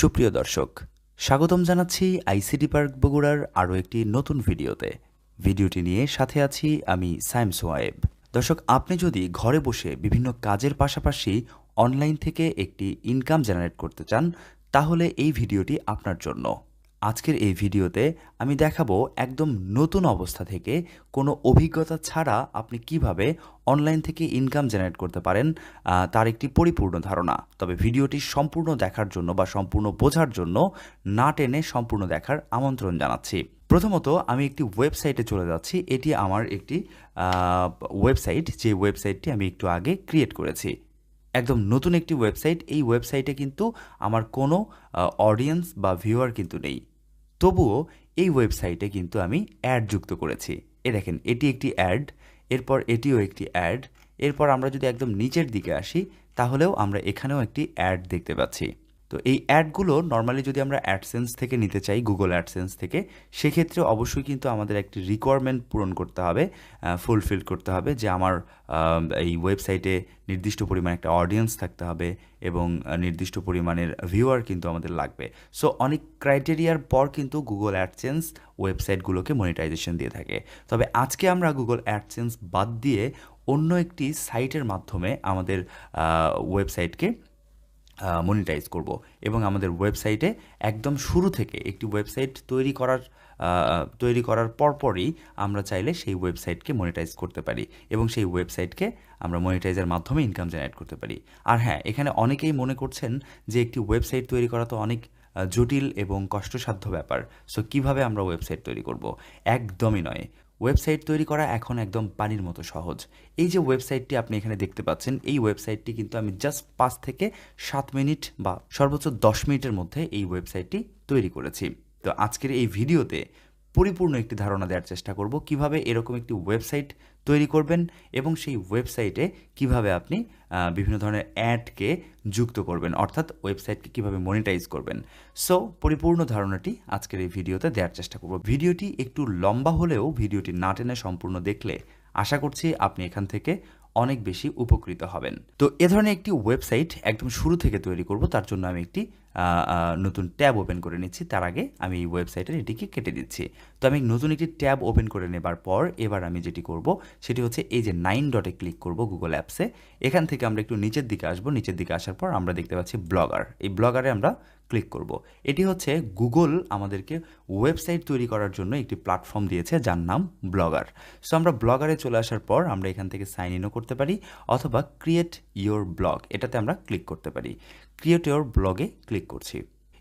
সুপ্রিয় দর্শক, স্বাগতম জানাচ্ছি আইসিডি পার্ক বগুড়ার আরও একটি নতুন ভিডিওতে। ভিডিওটি নিয়ে সাথে আছি আমি সাইম সোয়েব দর্শক, আপনি যদি ঘরে বসে বিভিন্ন কাজের পাশাপাশি অনলাইন থেকে একটি ইনকাম জেনারেট করতে চান, তাহলে এই ভিডিওটি আপনার জন্য। আজকের এই ভিডিওতে আমি দেখাবো একদম নতুন অবস্থা থেকে কোনো অভিজ্ঞতা ছাড়া আপনি কীভাবে অনলাইন থেকে ইনকাম জেনারেট করতে পারেন তার একটি পরিপূর্ণ ধারণা। তবে ভিডিওটি সম্পূর্ণ দেখার জন্য বা সম্পূর্ণ বোঝার জন্য না টেনে সম্পূর্ণ দেখার আমন্ত্রণ জানাচ্ছি। প্রথমত আমি একটি ওয়েবসাইটে চলে যাচ্ছি। এটি আমার একটি ওয়েবসাইট যে ওয়েবসাইটটি আমি একটু আগে ক্রিয়েট করেছি। একদম নতুন একটি ওয়েবসাইট এই ওয়েবসাইটে কিন্তু আমার কোনো অডিয়েন্স বা ভিউয়ার কিন্তু নেই। তবুও এই ওয়েবসাইটে কিন্তু আমি অ্যাড যুক্ত করেছি। এ দেখেন, এটি একটি অ্যাড এরপর এটিও একটি অ্যাড এরপর আমরা যদি একদম নিচের দিকে আসি, তাহলেও আমরা এখানেও একটি অ্যাড দেখতে পাচ্ছি। তো এই অ্যাডগুলো নর্মালি যদি আমরা অ্যাডসেন্স থেকে নিতে চাই গুগল অ্যাডসেন্স থেকে, সেক্ষেত্রে অবশ্যই কিন্তু আমাদের একটি রিকোয়ারমেন্ট পূরণ করতে হবে ফুলফিল করতে হবে যে আমার এই ওয়েবসাইটে নির্দিষ্ট পরিমাণ একটা অডিয়েন্স থাকতে হবে এবং নির্দিষ্ট পরিমাণের ভিউয়ার কিন্তু আমাদের লাগবে। সো অনেক ক্রাইটেরিয়ার পর কিন্তু গুগল অ্যাডসেন্স ওয়েবসাইটগুলোকে মনিটাইজেশন দিয়ে থাকে। তবে আজকে আমরা গুগল অ্যাডসেন্স বাদ দিয়ে অন্য একটি সাইটের মাধ্যমে আমাদের ওয়েবসাইটকে মনিটাইজ করব এবং আমাদের ওয়েবসাইটে একদম শুরু থেকে একটি ওয়েবসাইট তৈরি করার তৈরি করার পরপরই আমরা চাইলে সেই ওয়েবসাইটকে মনিটাইজ করতে পারি এবং সেই ওয়েবসাইটকে আমরা মনিটাইজের মাধ্যমে ইনকাম জেনারেট করতে পারি। আর হ্যাঁ এখানে অনেকেই মনে করছেন যে একটি ওয়েবসাইট তৈরি করা তো অনেক জটিল এবং কষ্টসাধ্য ব্যাপার। সো কীভাবে আমরা ওয়েবসাইট তৈরি করব? একদমই নয়। ওয়েবসাইট তৈরি করা এখন একদম পানির মতো সহজ। এই যে ওয়েবসাইটটি আপনি এখানে দেখতে পাচ্ছেন, এই ওয়েবসাইটটি কিন্তু আমি জাস্ট পাঁচ থেকে সাত মিনিট বা সর্বোচ্চ দশ মিনিটের মধ্যে এই ওয়েবসাইটটি তৈরি করেছি। তো আজকের এই ভিডিওতে পরিপূর্ণ একটি ধারণা দেওয়ার চেষ্টা করব। কীভাবে এরকম একটি ওয়েবসাইট তৈরি করবেন এবং সেই ওয়েবসাইটে কীভাবে আপনি বিভিন্ন ধরনের অ্যাডকে যুক্ত করবেন, অর্থাৎ ওয়েবসাইটকে কীভাবে মনিটাইজ করবেন। সো, পরিপূর্ণ ধারণাটি আজকের এই ভিডিওতে দেওয়ার চেষ্টা করব। ভিডিওটি একটু লম্বা হলেও ভিডিওটি না টেনে সম্পূর্ণ দেখলে আশা করছি আপনি এখান থেকে অনেক বেশি উপকৃত হবেন। তো এ ধরনের একটি ওয়েবসাইট একদম শুরু থেকে তৈরি করব, তার জন্য আমি একটি নতুন ট্যাব ওপেন করে নিচ্ছি। তার আগে আমি এই ওয়েবসাইটের এটিকে কেটে দিচ্ছি। তো আমি নতুন একটি ট্যাব ওপেন করে নেবার পর এবার আমি যেটি করব, সেটি হচ্ছে এই যে নাইন ডটে ক্লিক করব গুগল অ্যাপসে। এখান থেকে আমরা একটু নিচের দিকে আসব। নিচের দিকে আসার পর আমরা দেখতে পাচ্ছি ব্লগার। এই ব্লগারে আমরা ক্লিক করব। এটি হচ্ছে গুগল আমাদেরকে ওয়েবসাইট তৈরি করার জন্য একটি প্ল্যাটফর্ম দিয়েছে, যার নাম ব্লগার। সো আমরা ব্লগারে চলে আসার পর আমরা এখান থেকে সাইন ইনও করতে পারি, অথবা ক্রিয়েট ইওর ব্লগ এটাতে আমরা ক্লিক করতে পারি। ক্রিয়েট ইওর ব্লগে ক্লিক করছি।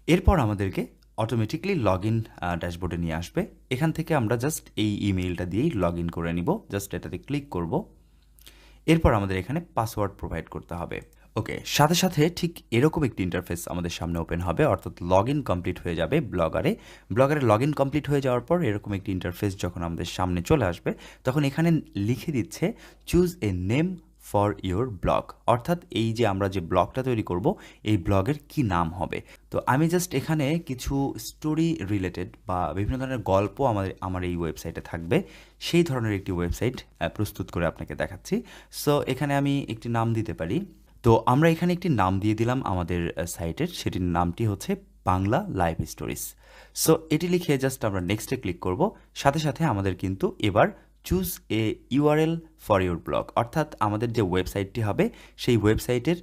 এরপর আমাদেরকে অটোমেটিকলি লগ ইন ড্যাশবোর্ডে নিয়ে আসবে। এখান থেকে আমরা জাস্ট এই ইমেইলটা দিয়েই লগ ইন করে নিব। জাস্ট এটাতে ক্লিক করব। এরপর আমাদের এখানে পাসওয়ার্ড প্রোভাইড করতে হবে। ওকে সাথে সাথে ঠিক এরকম একটি ইন্টারফেস আমাদের সামনে ওপেন হবে, অর্থাৎ লগ ইন কমপ্লিট হয়ে যাবে ব্লগারে। ব্লগারে লগ ইন কমপ্লিট হয়ে যাওয়ার পর এরকম একটি ইন্টারফেস যখন আমাদের সামনে চলে আসবে, তখন এখানে লিখে দিচ্ছে choose a name for your blog. অর্থাৎ এই যে আমরা যে ব্লগটা তৈরি করব, এই ব্লগের কি নাম হবে? তো আমি জাস্ট এখানে কিছু স্টোরি রিলেটেড বা বিভিন্ন ধরনের গল্প আমাদের, আমার এই ওয়েবসাইটে থাকবে। সেই ধরনের একটি ওয়েবসাইট প্রস্তুত করে আপনাকে দেখাচ্ছি। সো এখানে আমি একটি নাম দিতে পারি। তো আমরা এখানে একটি নাম দিয়ে দিলাম আমাদের সাইটের সেটির নামটি হচ্ছে বাংলা লাইভ স্টোরিজ সো এটি লিখে জাস্ট আমরা নেক্সটে ক্লিক করব। সাথে সাথে আমাদের কিন্তু এবার choose a URL for your blog অর্থাৎ আমাদের যে ওয়েবসাইটটি হবে, সেই ওয়েবসাইটের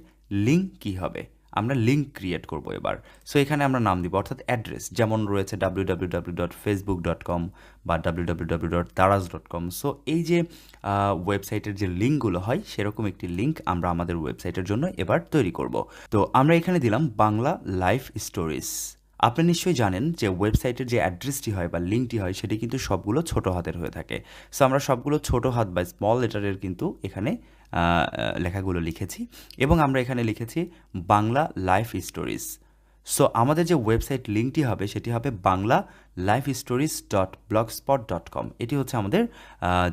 লিঙ্ক কী হবে? আমরা লিঙ্ক ক্রিয়েট করব এবার। সো এখানে আমরা নাম দিব, অর্থাৎ অ্যাড্রেস যেমন রয়েছে ডাব্লিউ বা ডাব্লিউ সো এই যে ওয়েবসাইটের যে লিঙ্কগুলো হয়, সেরকম একটি লিঙ্ক আমরা আমাদের ওয়েবসাইটের জন্য এবার তৈরি করব। তো, আমরা এখানে দিলাম বাংলা লাইফ স্টোরিজ আপনি নিশ্চয়ই জানেন যে ওয়েবসাইটের যে অ্যাড্রেসটি হয় বা লিঙ্কটি হয়, সেটি কিন্তু সবগুলো ছোট হাতের হয়ে থাকে। সো আমরা সবগুলো ছোট হাত বা স্মল লেটারের কিন্তু এখানে লেখাগুলো লিখেছি এবং আমরা এখানে লিখেছি বাংলা লাইফ স্টোরিজ সো আমাদের যে ওয়েবসাইট লিঙ্কটি হবে, সেটি হবে Bangla life stories dot blogspot dot com এটি হচ্ছে আমাদের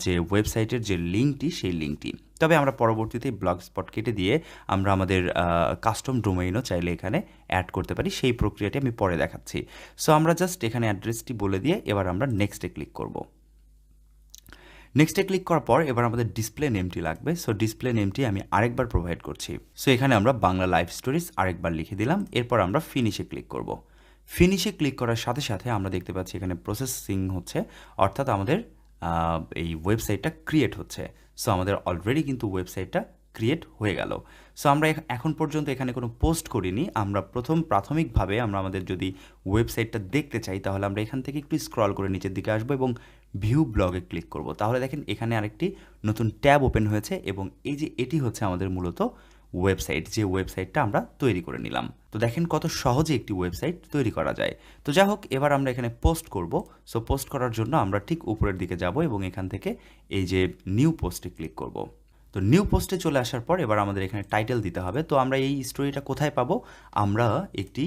যে ওয়েবসাইটের যে লিঙ্কটি, সেই লিঙ্কটি। তবে আমরা পরবর্তীতে ব্লগ স্পট কেটে দিয়ে আমরা আমাদের কাস্টম ডোমেইনও চাইলে এখানে অ্যাড করতে পারি। সেই প্রক্রিয়াটি আমি পরে দেখাচ্ছি। সো আমরা জাস্ট এখানে অ্যাড্রেসটি বলে দিয়ে এবার আমরা নেক্সটে ক্লিক করব। নেক্সটে ক্লিক করার পর এবার আমাদের ডিসপ্লে নেমটি লাগবে। সো ডিসপ্লে নেমটি আমি আরেকবার প্রোভাইড করছি। সো এখানে আমরা বাংলা লাইফ স্টোরিজ আরেকবার লিখে দিলাম। এরপর আমরা ফিনিশে ক্লিক করব। ফিনিশে ক্লিক করার সাথে সাথে আমরা দেখতে পাচ্ছি এখানে প্রসেসিং হচ্ছে। অর্থাৎ আমাদের এই ওয়েবসাইটটা ক্রিয়েট হচ্ছে। সো আমাদের অলরেডি কিন্তু ওয়েবসাইটটা ক্রিয়েট হয়ে গেল। সো আমরা এখ- এখন পর্যন্ত এখানে কোনো পোস্ট করিনি। আমরা প্রথম প্রাথমিকভাবে আমরা আমাদের যদি ওয়েবসাইটটা দেখতে চাই, তাহলে আমরা এখান থেকে একটু স্ক্রল করে নিচের দিকে আসব এবং ভিউ ব্লগে ক্লিক করব। তাহলে দেখেন এখানে আরেকটি নতুন ট্যাব ওপেন হয়েছে এবং এই যে এটি হচ্ছে আমাদের মূলত ওয়েবসাইট যে ওয়েবসাইটটা আমরা তৈরি করে নিলাম। তো দেখেন কত সহজে একটি ওয়েবসাইট তৈরি করা যায়। তো যাই হোক, এবার আমরা এখানে পোস্ট করব। সো পোস্ট করার জন্য আমরা ঠিক উপরের দিকে যাব এবং এখান থেকে এই যে নিউ পোস্টে ক্লিক করব। তো নিউ পোস্টে চলে আসার পর এবার আমাদের এখানে টাইটেল দিতে হবে। তো আমরা এই স্টোরিটা কোথায় পাবো? আমরা একটি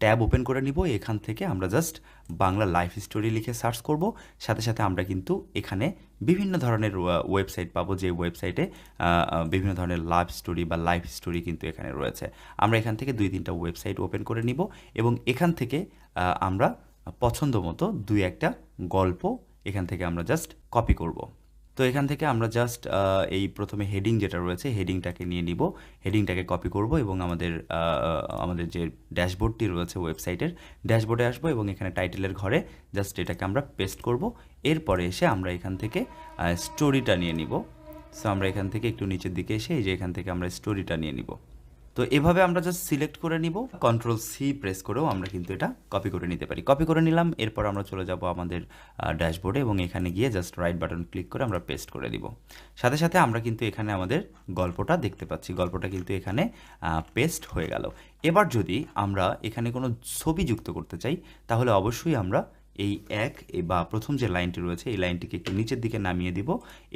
ট্যাব ওপেন করে নিব, এখান থেকে আমরা জাস্ট বাংলা লাইফ স্টোরি লিখে সার্চ করব। সাথে সাথে আমরা কিন্তু এখানে বিভিন্ন ধরনের ওয়েবসাইট পাবো, যে ওয়েবসাইটে বিভিন্ন ধরনের লাভ স্টোরি বা লাইফ স্টোরি কিন্তু এখানে রয়েছে। আমরা এখান থেকে দুই তিনটা ওয়েবসাইট ওপেন করে নিব এবং এখান থেকে আমরা পছন্দ মতো দুই একটা গল্প এখান থেকে আমরা জাস্ট কপি করব। তো এখান থেকে আমরা জাস্ট এই প্রথমে হেডিং যেটা রয়েছে হেডিংটাকে নিয়ে নিব। হেডিংটাকে কপি করব এবং আমাদের আমাদের যে ড্যাশবোর্ডটি রয়েছে ওয়েবসাইটের, ড্যাশবোর্ডে আসব এবং এখানে টাইটেলের ঘরে জাস্ট এটাকে আমরা পেস্ট করব। এরপরে এসে আমরা এখান থেকে স্টোরিটা নিয়ে নিব। সো আমরা এখান থেকে একটু নিচের দিকে এসে এই যে এখান থেকে আমরা স্টোরিটা নিয়ে নিব। তো এভাবে আমরা জাস্ট সিলেক্ট করে নিব কন্ট্রোল সি প্রেস করেও আমরা কিন্তু এটা কপি করে নিতে পারি। কপি করে নিলাম, এরপর আমরা চলে যাব আমাদের ড্যাশবোর্ডে এবং এখানে গিয়ে জাস্ট রাইট বাটন ক্লিক করে আমরা পেস্ট করে দিব। সাথে সাথে আমরা কিন্তু এখানে আমাদের গল্পটা দেখতে পাচ্ছি। গল্পটা কিন্তু এখানে পেস্ট হয়ে গেল। এবার যদি আমরা এখানে কোনো ছবি যুক্ত করতে চাই, তাহলে অবশ্যই আমরা এই এক বা প্রথম যে লাইনটি রয়েছে, এই লাইনটিকে একটু নিচের দিকে নামিয়ে দিব।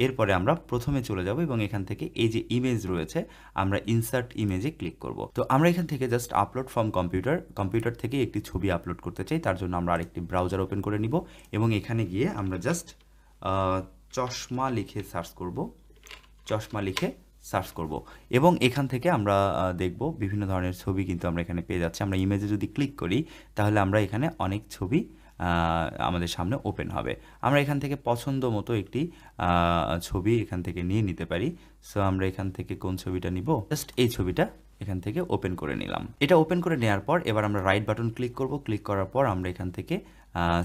এরপরে আমরা প্রথমে চলে যাব এবং এখান থেকে এই যে ইমেজ রয়েছে, আমরা ইনসার্ট ইমেজে ক্লিক করব। তো আমরা এখান থেকে just upload from computer computer থেকে একটি ছবি আপলোড করতে চাই। তার জন্য আমরা আরেকটি ব্রাউজার ওপেন করে নিব এবং এখানে গিয়ে আমরা জাস্ট চশমা লিখে সার্চ করব। চশমা লিখে সার্চ করব। এবং এখান থেকে আমরা দেখব বিভিন্ন ধরনের ছবি কিন্তু আমরা এখানে পেয়ে যাচ্ছি। আমরা ইমেজে যদি ক্লিক করি, তাহলে আমরা এখানে অনেক ছবি আমাদের সামনে ওপেন হবে। আমরা এখান থেকে পছন্দ মতো একটি ছবি এখান থেকে নিয়ে নিতে পারি। সো আমরা এখান থেকে কোন ছবিটা নিব? জাস্ট এই ছবিটা এখান থেকে ওপেন করে নিলাম। এটা ওপেন করে নেওয়ার পর এবার আমরা রাইট বাটন ক্লিক করব। ক্লিক করার পর আমরা এখান থেকে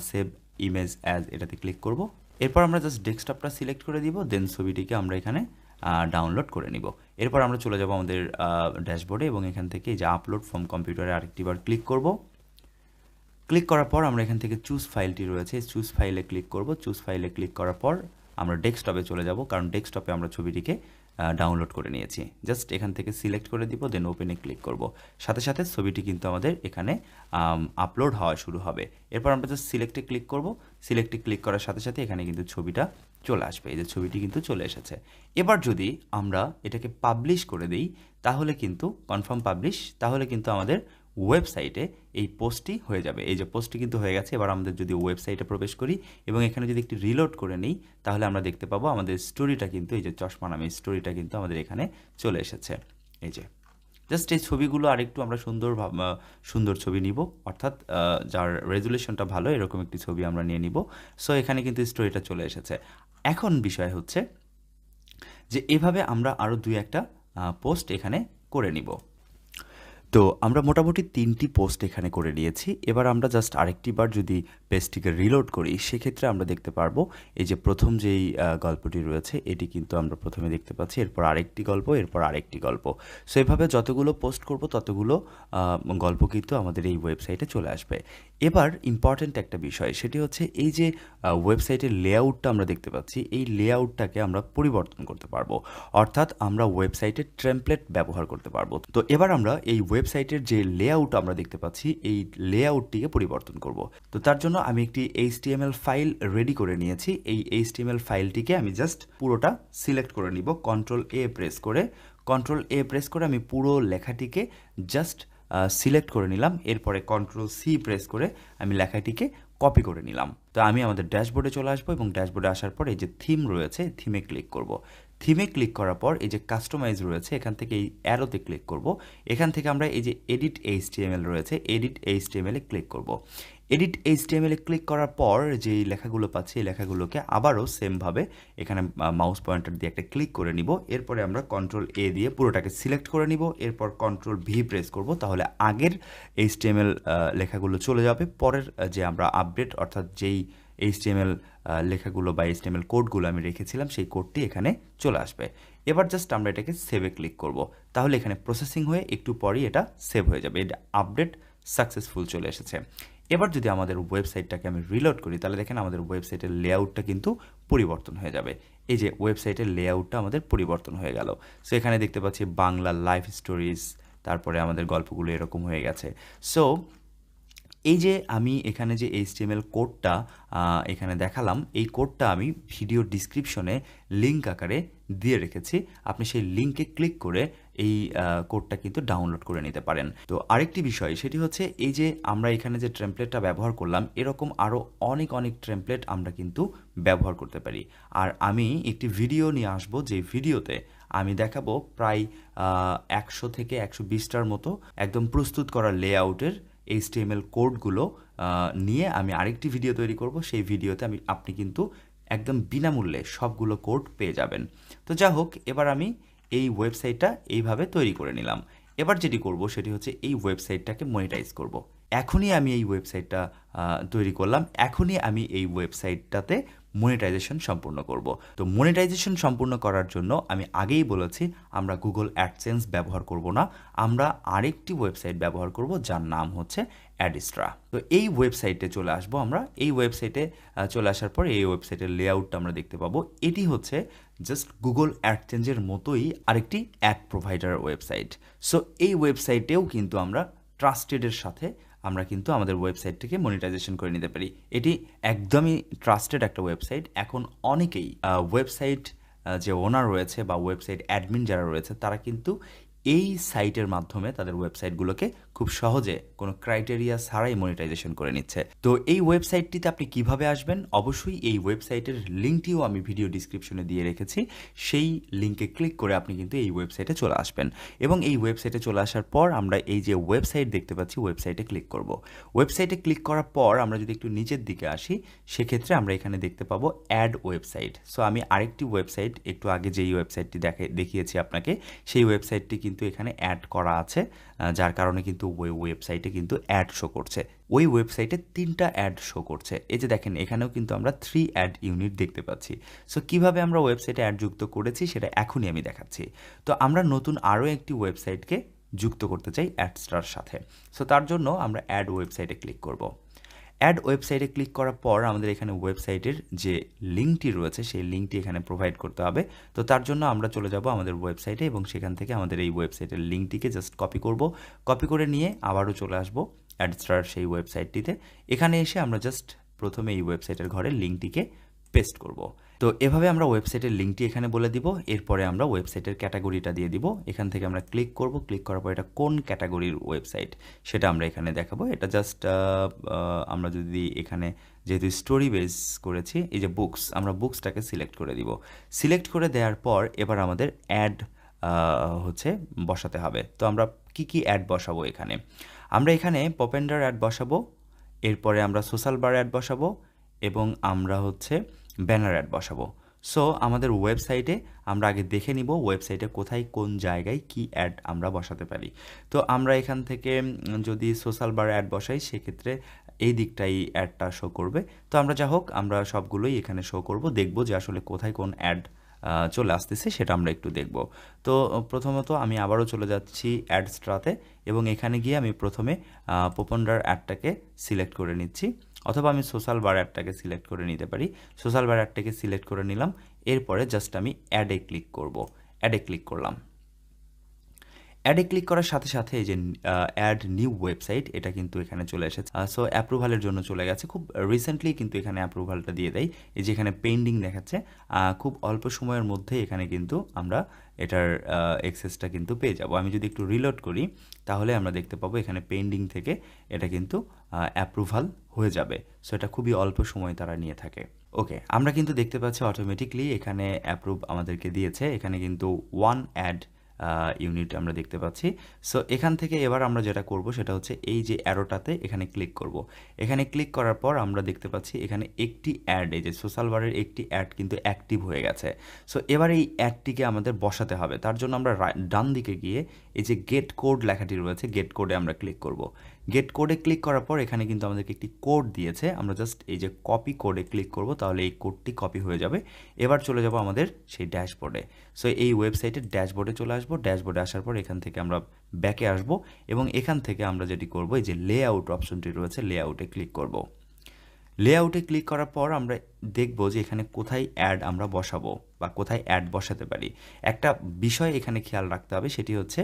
সেভ ইমেজ অ্যাজ এটাতে ক্লিক করব। এরপর আমরা জাস্ট ডেস্কটপটা সিলেক্ট করে দিব। দেন ছবিটিকে আমরা এখানে ডাউনলোড করে নিব। এরপর আমরা চলে যাব আমাদের ড্যাশবোর্ডে এবং এখান থেকে যে আপলোড ফ্রম কম্পিউটারে আরেকটিবার ক্লিক করব। ক্লিক করার পর আমরা এখান থেকে চুজ ফাইলটি রয়েছে। চুজ ফাইলে ক্লিক করব। চুজ ফাইলে ক্লিক করার পর আমরা ডেস্কটপে চলে যাব, কারণ ডেস্কটপে আমরা ছবিটিকে ডাউনলোড করে নিয়েছি। জাস্ট এখান থেকে সিলেক্ট করে দিব, দেন ওপেনে ক্লিক করব। সাথে সাথে ছবিটি কিন্তু আমাদের এখানে আপলোড হওয়া শুরু হবে। এরপর আমরা জাস্ট সিলেক্টে ক্লিক করব। সিলেক্টে ক্লিক করার সাথে সাথে এখানে কিন্তু ছবিটা চলে আসবে। এই যে ছবিটি কিন্তু চলে এসেছে। এবার যদি আমরা এটাকে পাবলিশ করে দিই, তাহলে কিন্তু কনফার্ম পাবলিশ তাহলে কিন্তু আমাদের ওয়েবসাইটে এই পোস্টটি হয়ে যাবে। এই যে পোস্টটি কিন্তু হয়ে গেছে, এবার আমাদের যদি ওয়েবসাইটে প্রবেশ করি এবং এখানে যদি একটি রিলোড করে নিই, তাহলে আমরা দেখতে পাবো আমাদের স্টোরিটা কিন্তু, এই যে চশমা নামে স্টোরিটা কিন্তু আমাদের এখানে চলে এসেছে। এই যে জাস্ট এই ছবিগুলো আরেকটু আমরা সুন্দর সুন্দর ছবি নিব, অর্থাৎ যার রেজুলেশনটা ভালো, এরকম একটি ছবি আমরা নিয়ে নিব। সো এখানে কিন্তু স্টোরিটা চলে এসেছে। এখন বিষয় হচ্ছে যে, এভাবে আমরা আরও দুই একটা পোস্ট এখানে করে নিব। তো আমরা মোটামুটি তিনটি পোস্ট এখানে করে নিয়েছি। এবার আমরা জাস্ট আরেকটি বার যদি পেজটিকে রিলোড করি, সেক্ষেত্রে আমরা দেখতে পারব এই যে প্রথম যেই গল্পটি রয়েছে, এটি কিন্তু আমরা প্রথমে দেখতে পাচ্ছি, এরপর আরেকটি গল্প, এরপর আরেকটি গল্প। সো এভাবে যতগুলো পোস্ট করব, ততগুলো গল্প কিন্তু আমাদের এই ওয়েবসাইটে চলে আসবে। এবার ইম্পর্ট্যান্ট একটা বিষয়, সেটি হচ্ছে এই যে ওয়েবসাইটের লেআউটটা আমরা দেখতে পাচ্ছি, এই লেআউটটাকে আমরা পরিবর্তন করতে পারব। অর্থাৎ আমরা ওয়েবসাইটের ট্রেমপ্লেট ব্যবহার করতে পারব। তো এবার আমরা এই ওয়েবসাইটের যে লেআউট আমরা দেখতে পাচ্ছি, এই লেআউটটিকে পরিবর্তন করব। তো তার জন্য আমি একটি এইচটিএমএল ফাইল রেডি করে নিয়েছি। এই এইচটিএমএল ফাইলটিকে আমি জাস্ট পুরোটা সিলেক্ট করে নিব। কন্ট্রোল এ প্রেস করে কন্ট্রোল এ প্রেস করে আমি পুরো লেখাটিকে জাস্ট সিলেক্ট করে নিলাম। এরপরে কন্ট্রোল সি প্রেস করে আমি লেখাটিকে কপি করে নিলাম। তো আমি আমাদের ড্যাশবোর্ডে চলে আসব এবং ড্যাশবোর্ডে আসার পর এই যে থিম রয়েছে থিমে ক্লিক করব। থিমে ক্লিক করার পর এই যে কাস্টমাইজ রয়েছে, এখান থেকে এই অ্যারোতে ক্লিক করব। এখান থেকে আমরা এই যে এডিট এইচটিএমএল রয়েছে এডিট এইচটিএমএলে ক্লিক করব। এডিট এইচটিএমএলে ক্লিক করার পর যেই লেখাগুলো পাচ্ছি, এই লেখাগুলোকে আবারও সেমভাবে এখানে মাউস পয়েন্টার দিয়ে একটা ক্লিক করে নিব। এরপরে আমরা কন্ট্রোল এ দিয়ে পুরোটাকে সিলেক্ট করে নিব। এরপর কন্ট্রোল ভি প্রেস করব। তাহলে আগের এইচটিএমএল লেখাগুলো চলে যাবে। পরের যে আমরা আপডেট অর্থাৎ যেই এইচটিএমএল লেখাগুলো বা এইচটিএমএল কোডগুলো আমি রেখেছিলাম, সেই কোডটি এখানে চলে আসবে। এবার জাস্ট আমরা এটাকে সেভে ক্লিক করব। তাহলে এখানে প্রসেসিং হয়ে একটু পরই এটা সেভ হয়ে যাবে। এটা আপডেট সাকসেসফুল চলে এসেছে। এবার যদি আমাদের ওয়েবসাইটটাকে আমি রিলোড করি, তাহলে দেখেন আমাদের ওয়েবসাইটের লেআউটটা কিন্তু পরিবর্তন হয়ে যাবে। এই যে ওয়েবসাইটের লেআউটটা আমাদের পরিবর্তন হয়ে গেল। সো এখানে দেখতে পাচ্ছি বাংলা লাইফ স্টোরিজ তারপরে আমাদের গল্পগুলো এরকম হয়ে গেছে। সো এই যে আমি এখানে যে এইচটিএমএল কোডটা এখানে দেখালাম, এই কোডটা আমি ভিডিও ডিসক্রিপশনে লিঙ্ক আকারে দিয়ে রেখেছি, আপনি সেই লিঙ্কে ক্লিক করে এই কোডটা কিন্তু ডাউনলোড করে নিতে পারেন। তো আরেকটি বিষয়, সেটি হচ্ছে এই যে আমরা এখানে যে ট্রেমপ্লেটটা ব্যবহার করলাম, এরকম আরও অনেক অনেক ট্রেমপ্লেট আমরা কিন্তু ব্যবহার করতে পারি। আর আমি একটি ভিডিও নিয়ে আসব, যে ভিডিওতে আমি দেখাবো প্রায় একশো থেকে একশো বিশটার মতো একদম প্রস্তুত করা লেআউটের এইচটিএমএল কোডগুলো নিয়ে আমি আরেকটি ভিডিও তৈরি করব। সেই ভিডিওতে আমি, আপনি কিন্তু একদম বিনামূল্যে সবগুলো কোড পেয়ে যাবেন। তো যা হোক, এবার আমি এই ওয়েবসাইটটা এইভাবে তৈরি করে নিলাম। এবার যেটি করব, সেটি হচ্ছে এই ওয়েবসাইটটাকে মনিটাইজ করব। এখনই আমি এই ওয়েবসাইটটা তৈরি করলাম। এখনই আমি এই ওয়েবসাইটটাতে মনিটাইজেশন সম্পূর্ণ করব। তো মনিটাইজেশন সম্পূর্ণ করার জন্য আমি আগেই বলেছি, আমরা গুগল অ্যাডসেন্স ব্যবহার করব না। আমরা আরেকটি ওয়েবসাইট ব্যবহার করব, যার নাম হচ্ছে অ্যাডিস্ট্রা তো এই ওয়েবসাইটে চলে আসব আমরা। এই ওয়েবসাইটে চলে আসার পর এই ওয়েবসাইটের লেআউটটা আমরা দেখতে পাবো। এটি হচ্ছে জাস্ট গুগল অ্যাডসেন্সের মতোই আরেকটি অ্যাড প্রোভাইডার ওয়েবসাইট। সো এই ওয়েবসাইটেও কিন্তু আমরা ট্রাস্টেডের সাথে আমরা কিন্তু আমাদের ওয়েবসাইটটিকে মনিটাইজেশন করে নিতে পারি। এটি একদমই ট্রাস্টেড একটা ওয়েবসাইট। এখন অনেকেই ওয়েবসাইট যে ওনার রয়েছে বা ওয়েবসাইট অ্যাডমিন যারা রয়েছে, তারা কিন্তু এই সাইটের মাধ্যমে তাদের ওয়েবসাইটগুলোকে খুব সহজে কোনো ক্রাইটেরিয়া ছাড়াই মনিটাইজেশন করে নিচ্ছে। তো এই ওয়েবসাইটটিতে আপনি কীভাবে আসবেন? অবশ্যই এই ওয়েবসাইটের লিঙ্কটিও আমি ভিডিও ডিসক্রিপশনে দিয়ে রেখেছি। সেই লিঙ্কে ক্লিক করে আপনি কিন্তু এই ওয়েবসাইটে চলে আসবেন। এবং এই ওয়েবসাইটে চলে আসার পর আমরা এই যে ওয়েবসাইট দেখতে পাচ্ছি ওয়েবসাইটে ক্লিক করব। ওয়েবসাইটে ক্লিক করার পর আমরা যদি একটু নিচের দিকে আসি, সেক্ষেত্রে আমরা এখানে দেখতে পাবো অ্যাড ওয়েবসাইট সো আমি আরেকটি ওয়েবসাইট একটু আগে যেই ওয়েবসাইটটি দেখে, দেখিয়েছি আপনাকে, সেই ওয়েবসাইটটি কিন্তু এখানে অ্যাড করা আছে যার কারণে কিন্তু ওই ওয়েবসাইটে কিন্তু অ্যাড শো করছে। ওই ওয়েবসাইটে তিনটা অ্যাড শো করছে। এই যে দেখেন, এখানেও কিন্তু আমরা থ্রি অ্যাড ইউনিট দেখতে পাচ্ছি। সো কীভাবে আমরা ওয়েবসাইটে অ্যাড যুক্ত করেছি, সেটা এখনই আমি দেখাচ্ছি। তো, আমরা নতুন আরও একটি ওয়েবসাইটকে যুক্ত করতে চাই অ্যাডস্টার সাথে। সো তার জন্য আমরা অ্যাড ওয়েবসাইটে ক্লিক করব। অ্যাড ওয়েবসাইটে ক্লিক করার পর আমাদের এখানে ওয়েবসাইটের যে লিঙ্কটি রয়েছে, সেই লিঙ্কটি এখানে প্রোভাইড করতে হবে। তো তার জন্য আমরা চলে যাব আমাদের ওয়েবসাইটে এবং সেখান থেকে আমাদের এই ওয়েবসাইটের লিঙ্কটিকে জাস্ট কপি করব। কপি করে নিয়ে আবারও চলে আসব অ্যাডস্টার সেই ওয়েবসাইটটিতে এখানে এসে আমরা জাস্ট প্রথমে এই ওয়েবসাইটের ঘরে লিঙ্কটিকে পেস্ট করব। তো এভাবে আমরা ওয়েবসাইটের লিঙ্কটি এখানে বলে দিব, এরপরে আমরা ওয়েবসাইটের ক্যাটাগরিটা দিয়ে দিব। এখান থেকে আমরা ক্লিক করব, ক্লিক করার পর এটা কোন ক্যাটাগরির ওয়েবসাইট সেটা আমরা এখানে দেখাবো। এটা জাস্ট আমরা যদি এখানে যেহেতু স্টোরি বেস করেছি, এই যে বুকস আমরা বুকসটাকে সিলেক্ট করে দিব। সিলেক্ট করে দেওয়ার পর এবার আমাদের অ্যাড হচ্ছে বসাতে হবে। তো আমরা কি কি অ্যাড বসাবো এখানে? আমরা এখানে পপেন্ডার অ্যাড বসাবো, এরপরে আমরা সোশ্যাল বার অ্যাড বসাবো, এবং আমরা হচ্ছে ব্যানার অ্যাড বসাবো। সো আমাদের ওয়েবসাইটে আমরা আগে দেখে নিব ওয়েবসাইটে কোথায়, কোন জায়গায় কি অ্যাড আমরা বসাতে পারি। তো আমরা এখান থেকে যদি সোশ্যাল বার অ্যাড বসাই, সেক্ষেত্রে এই দিকটাই অ্যাডটা শো করবে। তো আমরা যা হোক, আমরা সবগুলোই এখানে শো করব, দেখব যে আসলে কোথায় কোন অ্যাড চলে আসতেছে, সেটা আমরা একটু দেখব। তো প্রথমত আমি আবারও চলে যাচ্ছি অ্যাডস্ট্রাতে এবং এখানে গিয়ে আমি প্রথমে পোপন্ডার অ্যাডটাকে সিলেক্ট করে নিচ্ছি। অথবা আমি সোশ্যাল বার অ্যাডটাকে সিলেক্ট করে নিতে পারি। সোশ্যাল বার অ্যাডটাকে সিলেক্ট করে নিলাম। এরপরে জাস্ট আমি অ্যাডে ক্লিক করব। অ্যাডে ক্লিক করলাম। অ্যাডে ক্লিক করার সাথে সাথে এই যে অ্যাড নিউ ওয়েবসাইট এটা কিন্তু এখানে চলে এসেছে। সো অ্যাপ্রুভালের জন্য চলে গেছে। খুব রিসেন্টলি কিন্তু এখানে অ্যাপ্রুভালটা দিয়ে দেয়। এই যে এখানে পেন্ডিং দেখাচ্ছে খুব অল্প সময়ের মধ্যে এখানে কিন্তু আমরা এটার এক্সেসটা কিন্তু পেয়ে যাব। আমি যদি একটু রিলোড করি, তাহলে আমরা দেখতে পাবো এখানে পেন্ডিং থেকে এটা কিন্তু অ্যাপ্রুভাল হয়ে যাবে। সো এটা খুবই অল্প সময় তারা নিয়ে থাকে। ওকে আমরা কিন্তু দেখতে পাচ্ছি অটোমেটিকলি এখানে অ্যাপ্রুভ আমাদেরকে দিয়েছে। এখানে কিন্তু ওয়ান অ্যাড ইউনিট আমরা দেখতে পাচ্ছি। সো এখান থেকে এবার আমরা যেটা করব সেটা হচ্ছে এই যে অ্যারোটাতে এখানে ক্লিক করব। এখানে ক্লিক করার পর আমরা দেখতে পাচ্ছি এখানে একটি অ্যাড এই যে সোশ্যাল বারের একটি অ্যাড কিন্তু অ্যাক্টিভ হয়ে গেছে। সো এবার এই অ্যাডটিকে আমাদের বসাতে হবে। তার জন্য আমরা ডান দিকে গিয়ে এই যে গেট কোড লেখাটি রয়েছে গেট কোডে আমরা ক্লিক করব। গেট কোডে ক্লিক করার পর এখানে কিন্তু আমাদেরকে একটি কোড দিয়েছে। আমরা জাস্ট এই যে কপি কোডে ক্লিক করব, তাহলে এই কোডটি কপি হয়ে যাবে। এবার চলে যাব আমাদের সেই ড্যাশবোর্ডে সো এই ওয়েবসাইটের ড্যাশবোর্ডে চলে আসব। ড্যাশবোর্ডে আসার পর এখান থেকে আমরা ব্যাকে আসব এবং এখান থেকে আমরা যেটি করব, এই যে লে আউট অপশনটি রয়েছে লে আউটে ক্লিক করব। লেআউটে ক্লিক করার পর আমরা দেখব যে এখানে কোথায় অ্যাড আমরা বসাবো বা কোথায় অ্যাড বসাতে পারি। একটা বিষয় এখানে খেয়াল রাখতে হবে সেটি হচ্ছে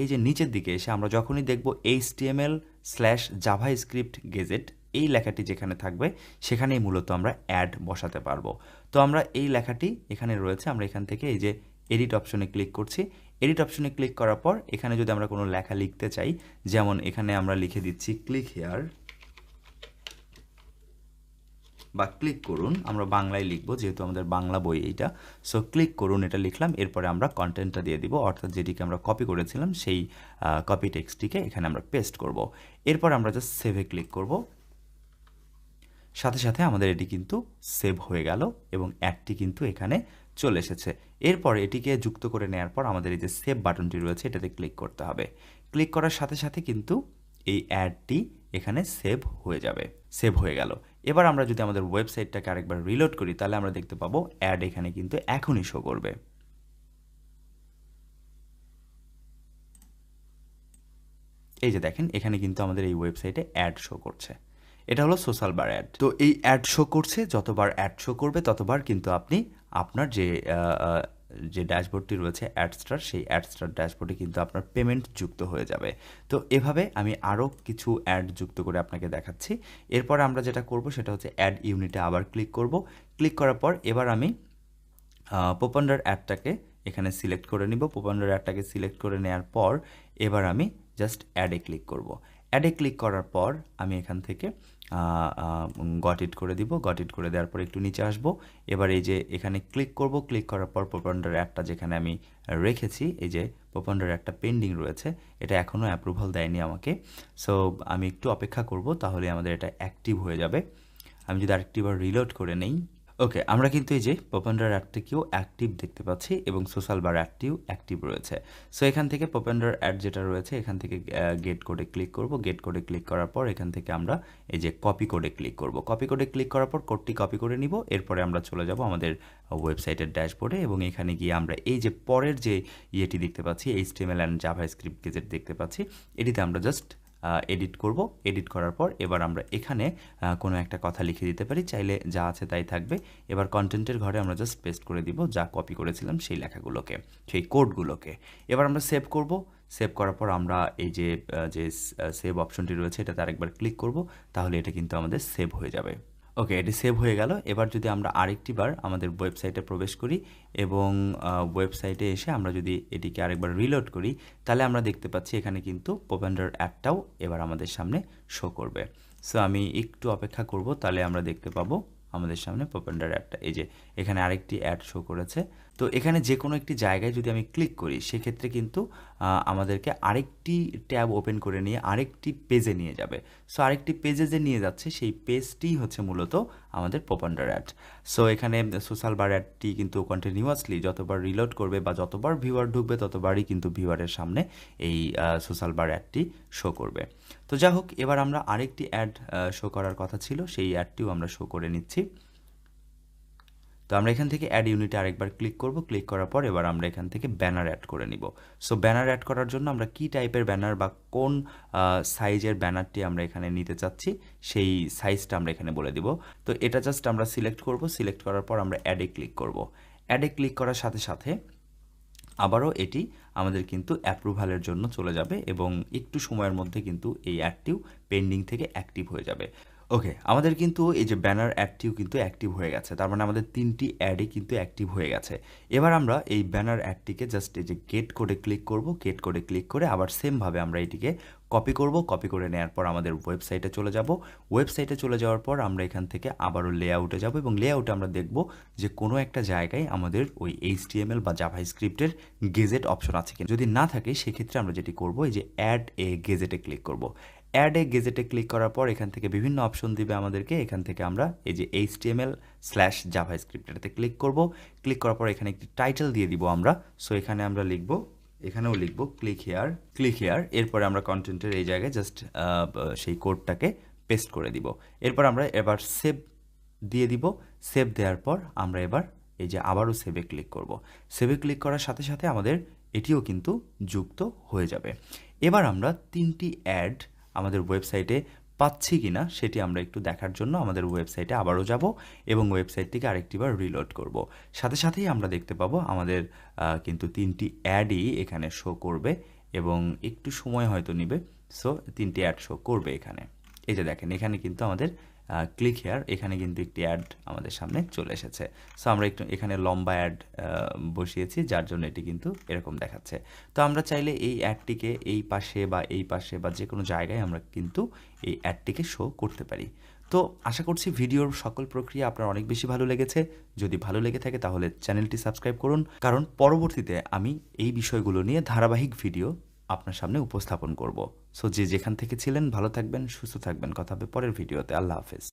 এই যে নিচের দিকে এসে আমরা যখনই দেখব HTML slash JavaScript gadget এই লেখাটি যেখানে থাকবে সেখানেই মূলত আমরা অ্যাড বসাতে পারব। তো আমরা এই লেখাটি এখানে রয়েছে, আমরা এখান থেকে এই যে এডিট অপশনে ক্লিক করছি। এডিট অপশনে ক্লিক করার পর এখানে যদি আমরা কোনো লেখা লিখতে চাই, যেমন এখানে আমরা লিখে দিচ্ছি ক্লিক হেয়ার বা ক্লিক করুন, আমরা বাংলায় লিখব, যেহেতু আমাদের বাংলা বই এইটা। সো ক্লিক করুন, এটা লিখলাম, এরপরে আমরা কন্টেন্টটা দিয়ে দিব, অর্থাৎ যেটিকে আমরা কপি করেছিলাম, সেই কপি টেক্সটিকে এখানে আমরা পেস্ট করব। এরপর আমরা জাস্ট সেভে ক্লিক করব। সাথে সাথে আমাদের এটি কিন্তু সেভ হয়ে গেল এবং অ্যাডটি কিন্তু এখানে চলে এসেছে। এরপর এটিকে যুক্ত করে নেওয়ার পর আমাদের এই যে সেভ বাটনটি রয়েছে, এটাতে ক্লিক করতে হবে। ক্লিক করার সাথে সাথে কিন্তু এই অ্যাডটি এখানে সেভ হয়ে যাবে সেভ হয়ে গেল। এবার আমরা যদি আমাদের ওয়েবসাইটটাকে আরেকবার রিলোড করি, তাহলে আমরা দেখতে পাবো অ্যাড এখানে কিন্তু এখনই শো করবে। এই যে দেখেন, এখানে কিন্তু আমাদের এই ওয়েবসাইটে অ্যাড শো করছে। এটা হলো সোশ্যাল বার অ্যাড তো এই অ্যাড শো করছে, যতবার অ্যাড শো করবে, ততবার কিন্তু আপনি আপনার যে যে ড্যাশবোর্ডটি রয়েছে অ্যাডস্টার সেই অ্যাডস্টার ড্যাশবোর্ডে কিন্তু আপনার পেমেন্ট যুক্ত হয়ে যাবে। তো এভাবে আমি আরও কিছু অ্যাড যুক্ত করে আপনাকে দেখাচ্ছি। এরপর আমরা যেটা করব সেটা হচ্ছে অ্যাড ইউনিটে আবার ক্লিক করব। ক্লিক করার পর এবার আমি পোপান্ডার অ্যাডটাকে এখানে সিলেক্ট করে নিব। পোপান্ডার অ্যাডটাকে সিলেক্ট করে নেওয়ার পর এবার আমি জাস্ট অ্যাডে ক্লিক করব। অ্যাডে ক্লিক করার পর আমি এখান থেকে গট ইট করে দিব। গট ইট করে দেওয়ার পর একটু নিচে আসব। এবার এই যে এখানে ক্লিক করব ক্লিক করার পর প্রপান্ডার অ্যাপটা যেখানে আমি রেখেছি, এই যে প্রপান্ডার একটা পেন্ডিং রয়েছে, এটা এখনও অ্যাপ্রুভাল দেয়নি আমাকে। সো আমি একটু অপেক্ষা করব, তাহলে আমাদের এটা অ্যাক্টিভ হয়ে যাবে। আমি যদি আরেকটিবার রিলোড করে নেই ওকে আমরা কিন্তু এই যে পপেন্ডার অ্যাডটিকেও অ্যাক্টিভ দেখতে পাচ্ছি এবং সোশ্যাল বার অ্যাডটিও অ্যাক্টিভ রয়েছে। সো এখান থেকে পপেন্ডার অ্যাড যেটা রয়েছে, এখান থেকে গেট কোডে ক্লিক করব। গেট কোডে ক্লিক করার পর এখান থেকে আমরা এই যে কপি কোডে ক্লিক করব। কপি কোডে ক্লিক করার পর কোডটি কপি করে নিব। এরপরে আমরা চলে যাব আমাদের ওয়েবসাইটের ড্যাশবোর্ডে এবং এখানে গিয়ে আমরা এই যে পরের যে ইয়েটি দেখতে পাচ্ছি HTML and JavaScript gadget দেখতে পাচ্ছি, এটিতে আমরা জাস্ট এডিট করব। এডিট করার পর এবার আমরা এখানে কোনো একটা কথা লিখে দিতে পারি। চাইলে যা আছে তাই থাকবে। এবার কন্টেন্টের ঘরে আমরা জাস্ট পেস্ট করে দিব যা কপি করেছিলাম সেই লেখাগুলোকে, সেই কোডগুলোকে এবার আমরা সেভ করব। সেভ করার পর আমরা এই যে যে সেভ অপশনটি রয়েছে এটাতে আরেকবার ক্লিক করব। তাহলে এটা কিন্তু আমাদের সেভ হয়ে যাবে। ওকে এটি সেভ হয়ে গেল। এবার যদি আমরা আরেকটি বার আমাদের ওয়েবসাইটে প্রবেশ করি এবং ওয়েবসাইটে এসে আমরা যদি এটিকে আরেকবার রিলোড করি, তাহলে আমরা দেখতে পাচ্ছি এখানে কিন্তু পোপেন্ডার অ্যাপটাও এবার আমাদের সামনে শো করবে। সো আমি একটু অপেক্ষা করব, তাহলে আমরা দেখতে পাবো আমাদের সামনে পপেন্ডার অ্যাডটা এই যে, এখানে আরেকটি অ্যাড শো করেছে। তো এখানে যে কোনো একটি জায়গায় যদি আমি ক্লিক করি, সেক্ষেত্রে কিন্তু আমাদেরকে আরেকটি ট্যাব ওপেন করে নিয়ে আরেকটি পেজে নিয়ে যাবে। সো আরেকটি পেজে যে নিয়ে যাচ্ছে, সেই পেজটি হচ্ছে মূলত আমাদের পপান্ডার অ্যাড সো এখানে সোশ্যাল বার অ্যাডটি কিন্তু কন্টিনিউয়াসলি যতবার রিলোড করবে বা যতবার ভিউয়ার ঢুকবে, ততবারই কিন্তু ভিউয়ারের সামনে এই সোশ্যাল বার অ্যাডটি শো করবে। তো যা হোক, এবার আমরা আরেকটি অ্যাড শো করার কথা ছিল, সেই অ্যাডটিও আমরা শো করে নিচ্ছি। তো আমরা এখান থেকে অ্যাড ইউনিটে আরেকবার ক্লিক করব। ক্লিক করার পর এবার আমরা এখান থেকে ব্যানার অ্যাড করে নিব। সো ব্যানার অ্যাড করার জন্য আমরা কি টাইপের ব্যানার বা কোন সাইজের ব্যানারটি আমরা এখানে নিতে চাচ্ছি, সেই সাইজটা আমরা এখানে বলে দিব। তো এটা জাস্ট আমরা সিলেক্ট করব। সিলেক্ট করার পর আমরা অ্যাডে ক্লিক করব। অ্যাডে ক্লিক করার সাথে সাথে আবারও এটি আমাদের কিন্তু অ্যাপ্রুভালের জন্য চলে যাবে এবং একটু সময়ের মধ্যে কিন্তু এই অ্যাডটিও পেন্ডিং থেকে অ্যাক্টিভ হয়ে যাবে। ওকে আমাদের কিন্তু এই যে ব্যানার অ্যাডটিও কিন্তু অ্যাক্টিভ হয়ে গেছে। তার মানে আমাদের তিনটি অ্যাডই কিন্তু অ্যাক্টিভ হয়ে গেছে। এবার আমরা এই ব্যানার অ্যাডটিকে জাস্ট এই যে গেট কোডে ক্লিক করব গেট কোডে ক্লিক করে আবার সেমভাবে আমরা এটিকে কপি করব কপি করে নেওয়ার পর আমাদের ওয়েবসাইটে চলে যাব। ওয়েবসাইটে চলে যাওয়ার পর আমরা এখান থেকে আবারও লেআউটে যাব এবং লেআউটে আমরা দেখব যে কোনো একটা জায়গায় আমাদের ওই এইচটিএমএল বা জাভাই স্ক্রিপ্টের গেজেট অপশন আছে কিনা। যদি না থাকে, সেক্ষেত্রে আমরা যেটি করব, এই যে অ্যাড এ গেজেটে ক্লিক করব। অ্যাড এ গেজেটে ক্লিক করার পর এখান থেকে বিভিন্ন অপশন দিবে আমাদেরকে। এখান থেকে আমরা এই যে H T M L slash JavaScript এটাতে ক্লিক করব। ক্লিক করার পর এখানে একটি টাইটেল দিয়ে দিব আমরা। সো এখানে আমরা লিখব, এখানেও লিখব ক্লিক হেয়ার ক্লিক হেয়ার এরপরে আমরা কন্টেন্টের এই জায়গায় জাস্ট সেই কোডটাকে পেস্ট করে দিব। এরপর আমরা এবার সেভ দিয়ে দিব। সেভ দেওয়ার পর আমরা এবার এই যে আবারও সেভে ক্লিক করব। সেভে ক্লিক করার সাথে সাথে আমাদের এটিও কিন্তু যুক্ত হয়ে যাবে। এবার আমরা তিনটি অ্যাড আমাদের ওয়েবসাইটে পাচ্ছি কি না সেটি আমরা একটু দেখার জন্য আমাদের ওয়েবসাইটে আবারও যাব এবং ওয়েবসাইট ওয়েবসাইটটিকে আরেকটিবার রিলোড করব। সাথে সাথেই আমরা দেখতে পাবো আমাদের কিন্তু তিনটি অ্যাডই এখানে শো করবে এবং একটু সময় হয়তো নেবে সো তিনটি অ্যাড শো করবে এখানে। এই যে দেখেন, এখানে কিন্তু আমাদের ক্লিক হেয়ার এখানে কিন্তু একটি অ্যাড আমাদের সামনে চলে এসেছে। সো আমরা একটু এখানে লম্বা অ্যাড বসিয়েছি, যার জন্য এটি কিন্তু এরকম দেখাচ্ছে। তো আমরা চাইলে এই অ্যাডটিকে এই পাশে বা এই পাশে বা যে কোনো জায়গায় আমরা কিন্তু এই অ্যাডটিকে শো করতে পারি। তো আশা করছি ভিডিওর সকল প্রক্রিয়া আপনার অনেক বেশি ভালো লেগেছে। যদি ভালো লেগে থাকে তাহলে চ্যানেলটি সাবস্ক্রাইব করুন। কারণ পরবর্তীতে আমি এই বিষয়গুলো নিয়ে ধারাবাহিক ভিডিও আপনার সামনে উপস্থাপন করব। সো যে যেখান থেকে ছিলেন, ভালো থাকবেন, সুস্থ থাকবেন। কথা হবে পরের ভিডিওতে। আল্লাহ হাফেজ।